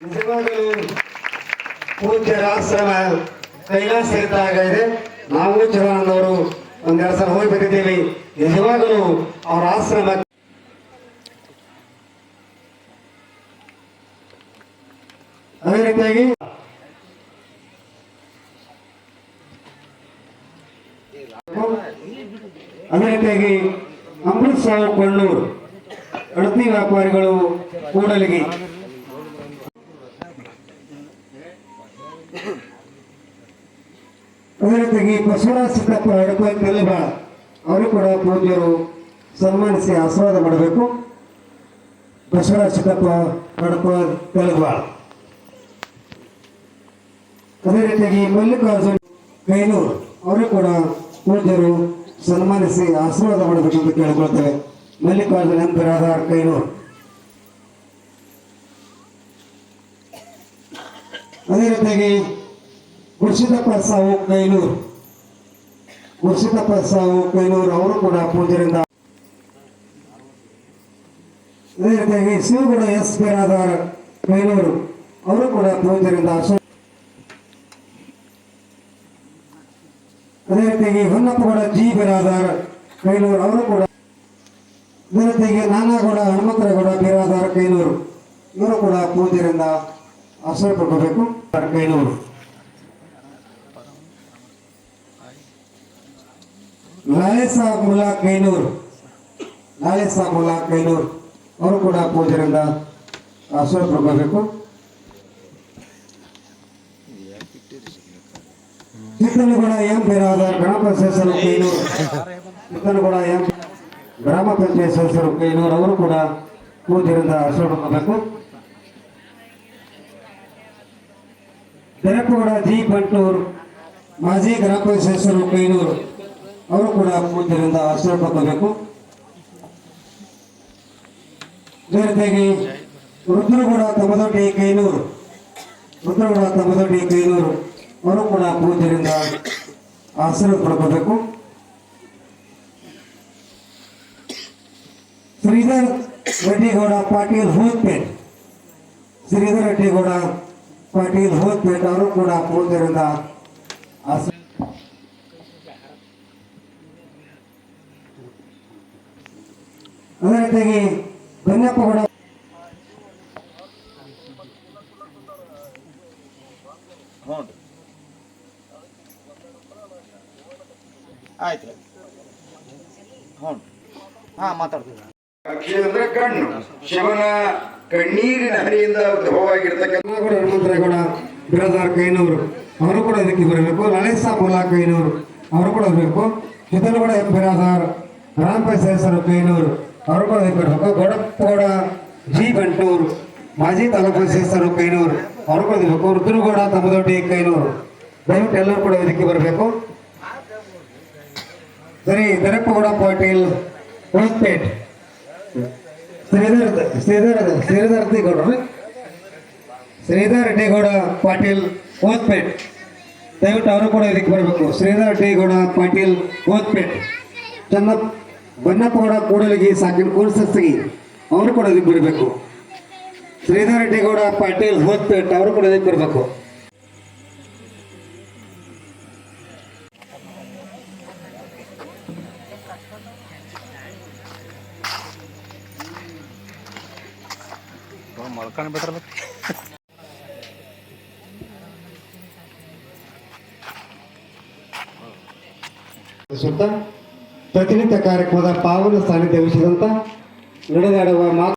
ನಿಜವಾಗಲೂ ಪೂಜ್ಯರ ಆಶ್ರಮ ಕೈಲಾಸ ಸೇರಿದಾಗ ಇದೆ. ನಾವು ಅವರು ಒಂದೆರಡು ಸಲ ಹೋಗಿ ಬಂದಿದ್ದೀವಿ. ನಿಜವಾಗಲೂ ಅವರ ಆಶ್ರಮ ಅದೇ ರೀತಿಯಾಗಿ ಅದೇ ರೀತಿಯಾಗಿ ಅಮೃತ್ ಸಾವು ಕೊಳ್ಳೂರು ಅಡತಿ ವ್ಯಾಪಾರಿಗಳು ಕೂಡಲಿಗೆ ಅದೇ ರೀತಿಯಾಗಿ ಬಸವರಾಜ ಸಿದ್ದಪ್ಪ ಹಡಪ ಕಲ್ಲಬಾಳ ಅವರು ಕೂಡ ಪೂಜ್ಯರು ಸನ್ಮಾನಿಸಿ ಆಶೀರ್ವಾದ ಮಾಡಬೇಕು. ಬಸವರಾಜ ಸಿದ್ದಪ್ಪ ಹಡಪ ಕಲ್ಲಬಾಳ ಅದೇ ರೀತಿಯಾಗಿ ಮಲ್ಲಿಕಾರ್ಜುನ್ ಕೈನೂರು ಅವರು ಕೂಡ ಪೂಜ್ಯರು ಸನ್ಮಾನಿಸಿ ಆಶೀರ್ವಾದ ಮಾಡಬೇಕು ಅಂತ ಕೇಳಿಕೊಳ್ತೇವೆ. ಮಲ್ಲಿಕಾರ್ಜುನ್ ಎಂ ಬಿರಾದಾರ್ ಕೈನೂರು. ಅದೇ ರೀತಿಯಾಗಿ ಗುರುಸಿದ್ದಪ್ಪ ಸಾವು ಕೈನೂರು. ಗುರುಸಿದ್ದಪ್ಪ ಸಾವು ಕೈನೂರು ಅವರು ಕೂಡ ಪೂಜೆಯಿಂದ ಅದೇ ರೀತಿಯಾಗಿ ಶಿವಗೌಡ ಎಸ್ ಬಿರಾದಾರ್ ಕೈನೂರು ಅವರು ಕೂಡ ಪೂಜೆಯಿಂದ ಅದೇ ರೀತಿಯಾಗಿ ಹೊನ್ನಪ್ಪಗೌಡ ಜಿ ಬಿರಾದಾರ ಕೈನೂರು ಅವರು ಕೂಡ ಅದೇ ರೀತಿಯಾಗಿ ನಾನಾಗೌಡ ಹನುಮಂತರಗೌಡ ಬಿರಾದಾರ ಕೈನೂರು ಇವರು ಕೂಡ ಪೂಜೆಯಿಂದ ಆಶ್ರಯ ಪಡ್ಕೋಬೇಕು. ಕೈನೂರು ಲಾಲೇಸಾ ಮುಲ್ಲಾ ಕೈನೂರು ಲಾಲೇಸಾ ಮುಲ್ಲಾ ಕೈನೂರು ಅವರು ಕೂಡ ಪೂಜ್ಯರಿಂದ ಆಶ್ರಯ ಪಡ್ಕೋಬೇಕು ಕಿತ್ತನಗೌಡ ಎಂ ಬಿರಾದಾರ್ ಗ್ರಾಮ ಪಂಚಾಯತ್ ಸದಸ್ಯರು ಕೈನೂರು ಕಿತ್ತನಗೌಡ ಎಂ ಗ್ರಾಮ ಪಂಚಾಯತ್ ಸದಸ್ಯರು ಕೈನೂರು ಅವರು ಕೂಡ ಪೂಜ್ಯರಿಂದ ಆಶ್ರಯ ಪಡ್ಕೋಬೇಕು ದರಪಗೌಡ ಜಿ ಬಂಟೂರ್ ಮಾಜಿ ಗ್ರಾಮ ಸದಸ್ಯರು ಕೈನೂರು ಅವರು ಕೂಡ ಪೂಜ್ಯರಿಂದ ಆಶೀರ್ವಾದ ಪಡ್ಕೋಬೇಕು. ಅದೇ ರೀತಿಯಾಗಿ ರುದ್ರಗೌಡ ತಮ್ಮದೊಡ್ಡಿ ಕೈನೂರು ರುದ್ರಗೌಡ ತಮ್ಮದೊಡ್ಡಿ ಕೈನೂರು ಅವರು ಕೂಡ ಪೂಜೆಯಿಂದ ಆಶೀರ್ವಾದ ಪಡ್ಕೋಬೇಕು. ಶ್ರೀಧರ್ ರೆಡ್ಡಿಗೌಡ ಪಾಟೀಲ್ ಹೂತ್ಪೇಟ್ ಶ್ರೀಧರ್ ರೆಡ್ಡಿಗೌಡ ಪಾಟೀಲ್ ಹೋತ್ಪೇಟ್ ಅವರು ಕೂಡ ಪೂಜ್ಯರಿಂದ ಆಶೀರ್ವಾದ ಅದೇ ರೀತಿಯಾಗಿ ಬನ್ನಪ್ಪಗೌಡ ಹ್ಞೂ ರೀ ಆಯ್ತು ಹ್ಞೂ ಹಾಂ ಮಾತಾಡ್ತೀವಿ ಅಕ್ಷಿ ಅಂದ್ರೆ ಕಣ್ಣು. ಶಿವನ ಕಣ್ಣೀರಿನ ಹರಿಯಿಂದ ಉದ್ಭವವಾಗಿರ್ತಕ್ಕಂಥ ಕೂಡ ಕೈನವರು ಅವರು ಕೂಡ ಇದಕ್ಕೆ ಬರಬೇಕು. ಲಲಿಸಾ ಬೋಲಾ ಕೈನವರು ಅವರು ಕೂಡ ಬರಬೇಕು. ಹಿತಲಗೌಡ ಎಂ ಬಿರಾದಾರ್, ರಾಮ್ ಕೈನವರು ಅವರು ಕೂಡ ಇದಕ್ಕೆ ಬರಬೇಕು. ಗೌಡಪ್ಪಗೌಡ, ಜಿ ಬಂಟೂರು ಮಾಜಿ ತಾಲೂಕು ಸದಸ್ಯರು ಕೈನೂರು ಅವರು ಕೂಡ ಇರಬೇಕು ರುದ್ರಗೌಡ, ತಮ್ಮದೊಡ್ಡಿ ಕೈನೂರು ದಯವಿಟ್ಟು ಎಲ್ಲರೂ ಕೂಡ ಇದಕ್ಕೆ ಬರಬೇಕು. ಸರಿ ದರಪ್ಪಗೌಡ ಪಾಟೀಲ್ ಹೊಸಪೇಟ್ ಶ್ರೀಧರ್ ಶ್ರೀಧರ್ ಶ್ರೀಧರ್ ಗೌಡ್ರು ಶ್ರೀಧರ್ ರೆಡ್ಡಿಗೌಡ ಪಾಟೀಲ್ ಓದ್ಪೇಟ್. ದಯವಿಟ್ಟು ಅವರು ಕೂಡ ಇದಕ್ಕೆ ಬರಬೇಕು. ಶ್ರೀಧರ್ ರೆಡ್ಡಿಗೌಡ ಪಾಟೀಲ್ ಓದ್ಪೇಟ್. ಚನ್ನ ಬನ್ನಪ್ಪಗೌಡ ಕೂಡಲಿಗೆ ಸಾಕಿನ ಕೋರ್ಸಸ್ಗಿ ಅವರು ಕೂಡ ಇದಕ್ಕೆ ಬರಬೇಕು. ಶ್ರೀಧರ್ ರೆಡ್ಡಿಗೌಡ ಪಾಟೀಲ್ ಓದ್ಪೇಟ್, ಅವರು ಕೂಡ ಇದಕ್ಕೆ ಬರಬೇಕು. ಮಲ್ಕೊಂಡು ಬಿಟ್ರಲ್ಲ ಪ್ರತಿನಿತ್ಯ ಕಾರ್ಯಕ್ರಮದ ಪಾವನ ಸಾನ್ನಿಧ್ಯ ವಹಿಸಿದಂತ ನಡೆದಾಡುವ ಮಾತು